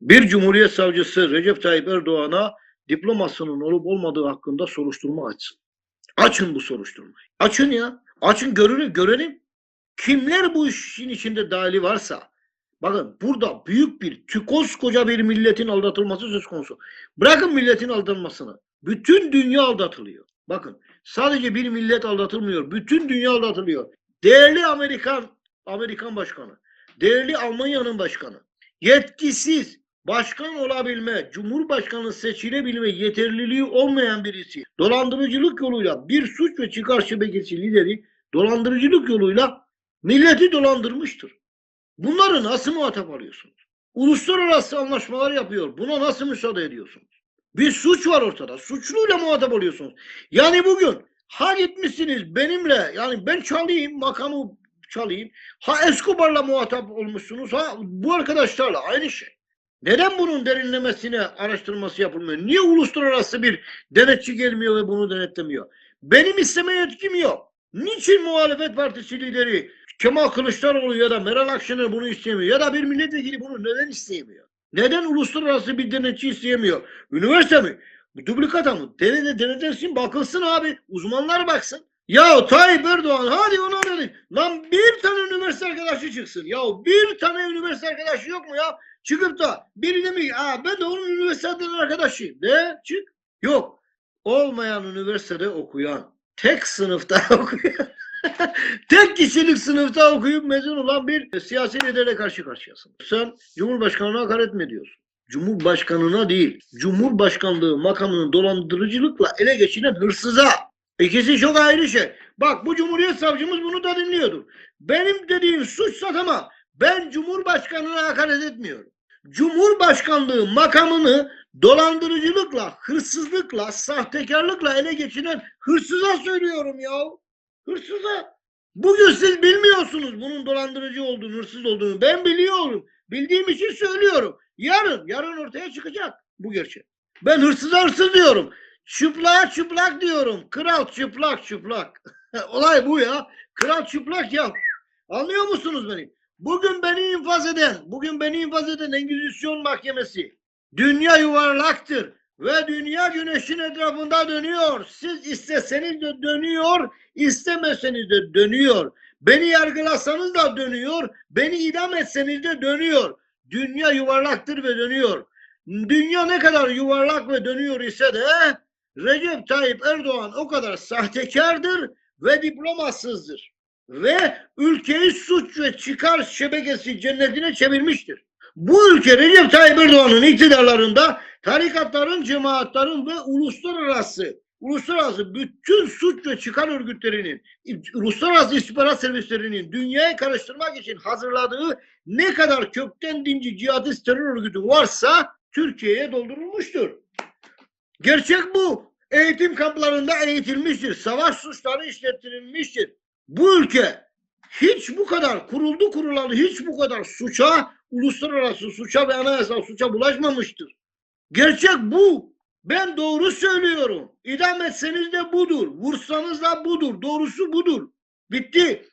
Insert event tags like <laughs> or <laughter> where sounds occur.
Bir Cumhuriyet Savcısı Recep Tayyip Erdoğan'a diplomasının olup olmadığı hakkında soruşturma açsın. Açın bu soruşturmayı. Açın ya. Açın görelim, görelim. Kimler bu işin içinde dahili varsa. Bakın burada büyük bir tü- koca bir milletin aldatılması söz konusu. Bırakın milletin aldatılmasını. Bütün dünya aldatılıyor. Bakın sadece bir millet aldatılmıyor. Bütün dünya aldatılıyor. Değerli Amerikan Amerikan başkanı, değerli Almanya'nın başkanı, yetkisiz başkan olabilme, cumhurbaşkanı seçilebilme yeterliliği olmayan birisi dolandırıcılık yoluyla bir suç ve çıkar şebekesi lideri dolandırıcılık yoluyla milleti dolandırmıştır. Bunları nasıl muhatap alıyorsunuz? Uluslararası anlaşmalar yapıyor. Buna nasıl müsaade ediyorsunuz? Bir suç var ortada. Suçluyla muhatap oluyorsunuz. Yani bugün ha gitmişsiniz benimle yani ben çalayım makamı çalayım. Ha Escobar'la muhatap olmuşsunuz ha bu arkadaşlarla aynı şey. Neden bunun derinlemesine araştırması yapılmıyor? Niye uluslararası bir denetçi gelmiyor ve bunu denetlemiyor? Benim isteme yetkim yok. Niçin muhalefet partisi lideri Kemal Kılıçdaroğlu ya da Meral Akşener bunu istemiyor? Ya da bir milletvekili bunu neden isteyemiyor? Neden uluslararası bir denetçi isteyemiyor? Üniversite mi? Duplikata mı? Denede denetlensin bakılsın abi. Uzmanlar baksın. Ya Tayyip Erdoğan hadi ona verin. Lan bir tane üniversite arkadaşı çıksın. Ya bir tane üniversite arkadaşı yok mu ya? Çıkıp da biri demiş Aa, ben de onun üniversiteden arkadaşıyım. Ne? Çık. Yok. Olmayan üniversitede okuyan, tek sınıfta <laughs> okuyan, tek kişilik sınıfta okuyup mezun olan bir siyasi liderle karşı karşıyasın. Sen Cumhurbaşkanı'na hakaret mi ediyorsun? Cumhurbaşkanına değil, Cumhurbaşkanlığı makamını dolandırıcılıkla ele geçiren hırsıza. İkisi çok ayrı şey. Bak bu Cumhuriyet Savcımız bunu da dinliyordur. Benim dediğim suçsa tamam. Ben Cumhurbaşkanına hakaret etmiyorum. Cumhurbaşkanlığı makamını dolandırıcılıkla, hırsızlıkla, sahtekarlıkla ele geçiren hırsıza söylüyorum ya. Hırsıza. Bugün siz bilmiyorsunuz bunun dolandırıcı olduğunu, hırsız olduğunu. Ben biliyorum. Bildiğim için söylüyorum. Yarın, yarın ortaya çıkacak bu gerçek. Ben hırsıza hırsız diyorum. Çıplak çıplak diyorum. Kral çıplak çıplak. <laughs> Olay bu ya. Kral çıplak ya. Anlıyor musunuz beni? Bugün beni infaz eden, bugün beni infaz eden Engizisyon Mahkemesi. Dünya yuvarlaktır ve dünya güneşin etrafında dönüyor. Siz isteseniz de dönüyor, istemeseniz de dönüyor. Beni yargılasanız da dönüyor, beni idam etseniz de dönüyor. Dünya yuvarlaktır ve dönüyor. Dünya ne kadar yuvarlak ve dönüyor ise de Recep Tayyip Erdoğan o kadar sahtekardır ve diplomasızdır. Ve ülkeyi suç ve çıkar şebekesi cennetine çevirmiştir. Bu ülke Recep Tayyip Erdoğan'ın iktidarlarında tarikatların, cemaatlerin ve uluslararası uluslararası bütün suç ve çıkar örgütlerinin, uluslararası istihbarat servislerinin dünyayı karıştırmak için hazırladığı ne kadar kökten dinci cihadist terör örgütü varsa Türkiye'ye doldurulmuştur. Gerçek bu. Eğitim kamplarında eğitilmiştir. Savaş suçları işlettirilmiştir. Bu ülke hiç bu kadar kuruldu kurulalı hiç bu kadar suça, uluslararası suça ve anayasal suça bulaşmamıştır. Gerçek bu. Ben doğru söylüyorum. İdam etseniz de budur. Vursanız da budur. Doğrusu budur. Bitti.